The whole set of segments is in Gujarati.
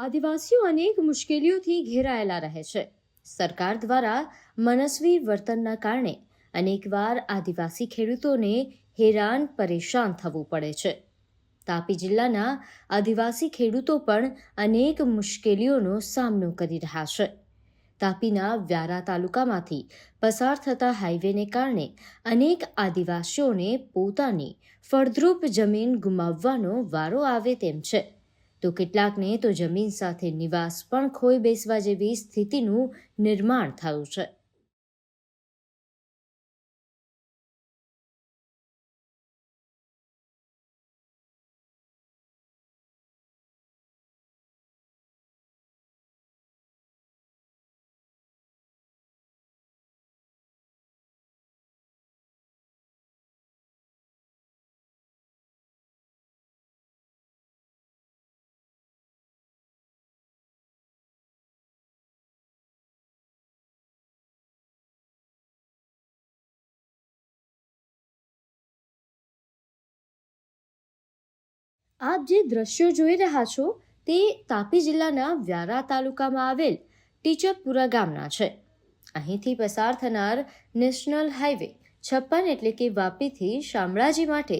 આદિવાસીઓ અનેક મુશ્કેલીઓથી ઘેરાયેલા રહે છે. સરકાર દ્વારા મનસ્વી વર્તનના કારણે અનેકવાર આદિવાસી ખેડૂતોને હેરાન પરેશાન થવું પડે છે. તાપી જિલ્લાના આદિવાસી ખેડૂતો પણ અનેક મુશ્કેલીઓનો સામનો કરી રહ્યા છે. તાપીના વ્યારા તાલુકામાંથી પસાર થતા હાઈવેને કારણે અનેક આદિવાસીઓને પોતાની ફળદ્રુપ જમીન ગુમાવવાનો વારો આવે તેમ છે. તો કેટલાકને તો જમીન સાથે નિવાસ પણ ખોઈ બેસવા જેવી સ્થિતિનું નિર્માણ થયું છે. આપ જે દ્રશ્યો જોઈ રહ્યા છો તે તાપી જિલ્લાના વ્યારા તાલુકામાં આવેલ ટીચકપુરા ગામના છે. અહીંથી પસાર થનાર નેશનલ હાઈવે છપ્પન એટલે કે વાપીથી શામળાજી માટે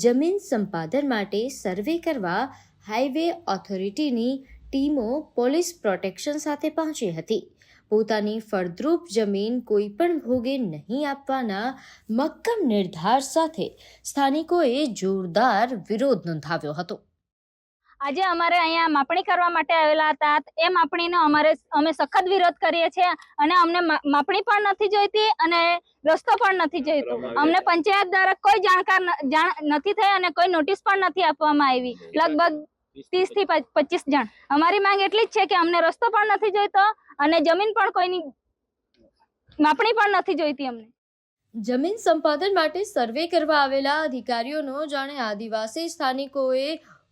જમીન સંપાદન માટે સર્વે કરવા હાઈવે ઓથોરિટીની ટીમો પોલીસ પ્રોટેક્શન સાથે પહોંચી હતી. પોતાની ફળદ્રુપ જમીન કોઈ પણ ભોગે નહીં આપવાના મક્કમ નિર્ધાર સાથે સ્થાનિકોએ જોરદાર વિરોધ નોંધાવ્યો હતો. આજે અમારે અહીંયા માપણી કરવા માટે આવેલા હતા. એ માપણીનો અમારે અમે સખત વિરોધ કરીએ છીએ અને અમને માપણી પણ નથી જોઈતી અને રસ્તો પણ નથી જોઈતો. અમને પંચાયત દ્વારા કોઈ જાણકાર જાણ નથી થઈ અને કોઈ નોટિસ પણ નથી આપવામાં આવી. લગભગ ત્રીસથી પચીસ જણ. અમારી માંગ એટલી જ છે કે અમને રસ્તો પણ નથી જોઈતો અને જમીન પણ કોઈની માપણી પણ નથી જોઈતી અમને. જમીન સંપાદન માટે સર્વે કરવા આવેલા અધિકારીઓનો જાણે આદિવાસી સ્થાનિકોએ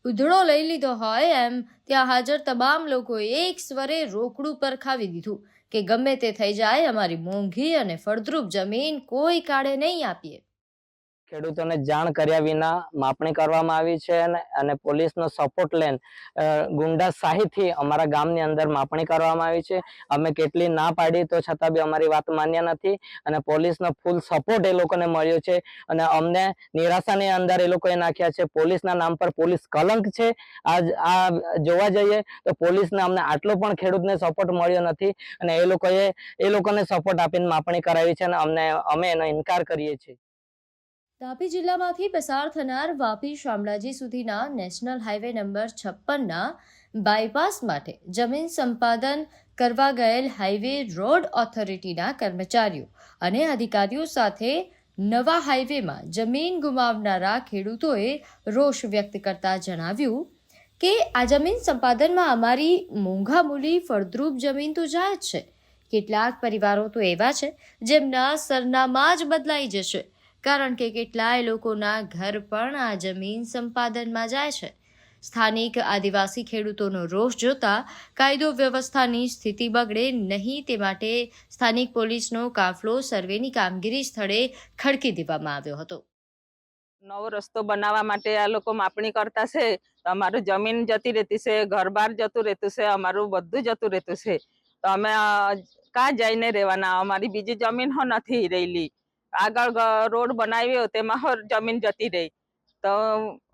ઉધડો લઈ લીધો હોય એમ ત્યાં હાજર તમામ લોકોએ એક સ્વરે રોકડું પર ખાવી દીધું કે ગમે તે થઈ જાય અમારી મોંઘી અને ફળદ્રુપ જમીન કોઈ કાળે નહીં આપીએ. ખેડૂતોને જાણ કર્યા વિના માપણી કરવામાં આવી છે અને- પોલીસનો સપોર્ટ લઈને ગુંડા શાહીથી અમારા ગામની અંદર માપણી કરવામાં આવી છે. અમે કેટલી ના પાડી તો છતાં બી અમારી વાત માન્ય નથી અને પોલીસનો ફૂલ સપોર્ટ એ લોકોને મળ્યો છે અને અમને નિરાશાની અંદર એ લોકોએ નાખ્યા છે. પોલીસના નામ પર પોલીસ કલંક છે. આજ આ જોવા જઈએ તો પોલીસને અમને આટલો પણ ખેડૂતને સપોર્ટ મળ્યો નથી અને એ લોકોએ એ લોકોને સપોર્ટ આપીને માપણી કરાવી છે અને અમને અમે એનો ઇનકાર કરીએ છીએ. તાપી જિલ્લામાંથી પસાર થનાર વાપી શામળાજી સુધીના નેશનલ હાઈવે નંબર છપ્પનના બાયપાસ માટે જમીન સંપાદન કરવા ગયેલ હાઈવે રોડ ઓથોરિટીના કર્મચારીઓ અને અધિકારીઓ સાથે નવા હાઈવેમાં જમીન ગુમાવનારા ખેડૂતોએ રોષ વ્યક્ત કરતા જણાવ્યું કે, આ જમીન સંપાદનમાં અમારી મોંઘા મૂલી ફળદ્રુપ જમીન તો જાય જ છે. કેટલાક પરિવારો તો એવા છે જેમના સરનામા જ બદલાઈ જશે કારણ કે કેટલાય લોકોના ઘર પણ આ જમીન સંપાદનમાં જાય છે. સ્થાનિક આદિવાસી ખેડૂતોનો રોષ જોતા કાયદો વ્યવસ્થાની સ્થિતિ બગડે નહીં તે માટે સ્થાનિક પોલીસનો કાફલો સર્વેની કામગીરી સ્થળે ખડકી દેવામાં આવ્યો હતો. નવો રસ્તો બનાવવા માટે આ લોકો માપણી કરતા છે. અમારું જમીન જતી રહેતી છે ઘર બહાર જતું રહેતું છે, અમારું બધું જતું રહેતું છે. તો અમે ક્યાં જઈને રહેવાના? અમારી બીજી જમીન હો નથી રહેલી. આગળ રોડ બનાવ્યો તેમાં જમીન જતી રહી. તો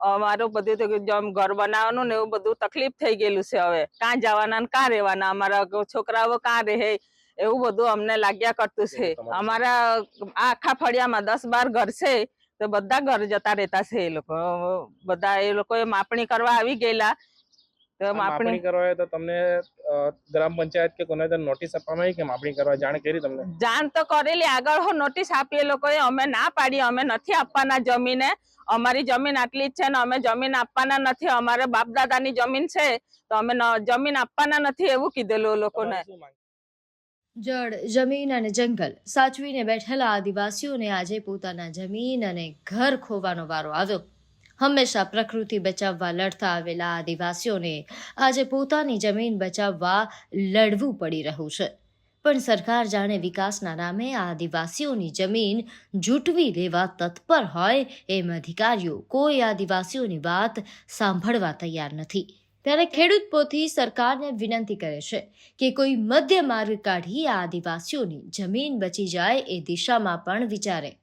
અમારું બધું જમ- ઘર બનાવવાનું ને એવું બધું તકલીફ થઈ ગયેલું છે હવે. કાં જવાના ને કાં રહેવાના? અમારા છોકરાઓ કાં રહે? એવું બધું અમને લાગ્યા કરતું છે. અમારા આખા ફળિયામાં દસ બાર ઘર છે તો બધા ઘર જતા રહેતા છે એ લોકો. બધા એ લોકોએ માપણી કરવા આવી ગયેલા. માપણી કરવા તો તમને ગ્રામ પંચાયત કે કોને તો નોટિસ આપવામાં આવી કે માપણી કરવા જાણ કરી તમને? જાણ તો કરેલી આગળ હો નોટિસ આપી એ લોકોએ અમે ના પાડી અમે નથી આપવાના જમીને. અમારી જમીન આટલી જ છે ને અમે જમીન આપવાના નથી અમારે બાપ દાદાની જમીન છે તો અમે જમીન આપવાના નથી એવું કીધેલું લોકોને. જળ જમીન અને જંગલ સાચવીને બેઠેલા આદિવાસીઓને આજે પોતાના જમીન અને ઘર ખોવાનો વારો આવ્યો. હંમેશા પ્રકૃતિ બચાવવા લડતા આવેલા આદિવાસીઓને આજે પોતાની જમીન બચાવવા લડવું પડી રહ્યું છે. પણ સરકાર જાણે વિકાસના નામે આદિવાસીઓની જમીન જૂટવી લેવા તત્પર હોય એમ અધિકારીઓ કોઈ આદિવાસીઓની વાત સાંભળવા તૈયાર નથી. ત્યારે ખેડૂત પોથી સરકારને વિનંતી કરે છે કે કોઈ મધ્ય માર્ગ કાઢી આદિવાસીઓની જમીન બચી જાય એ દિશામાં પણ વિચારે.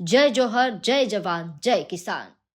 જય જોહર, જય જવાન, જય કિસાન.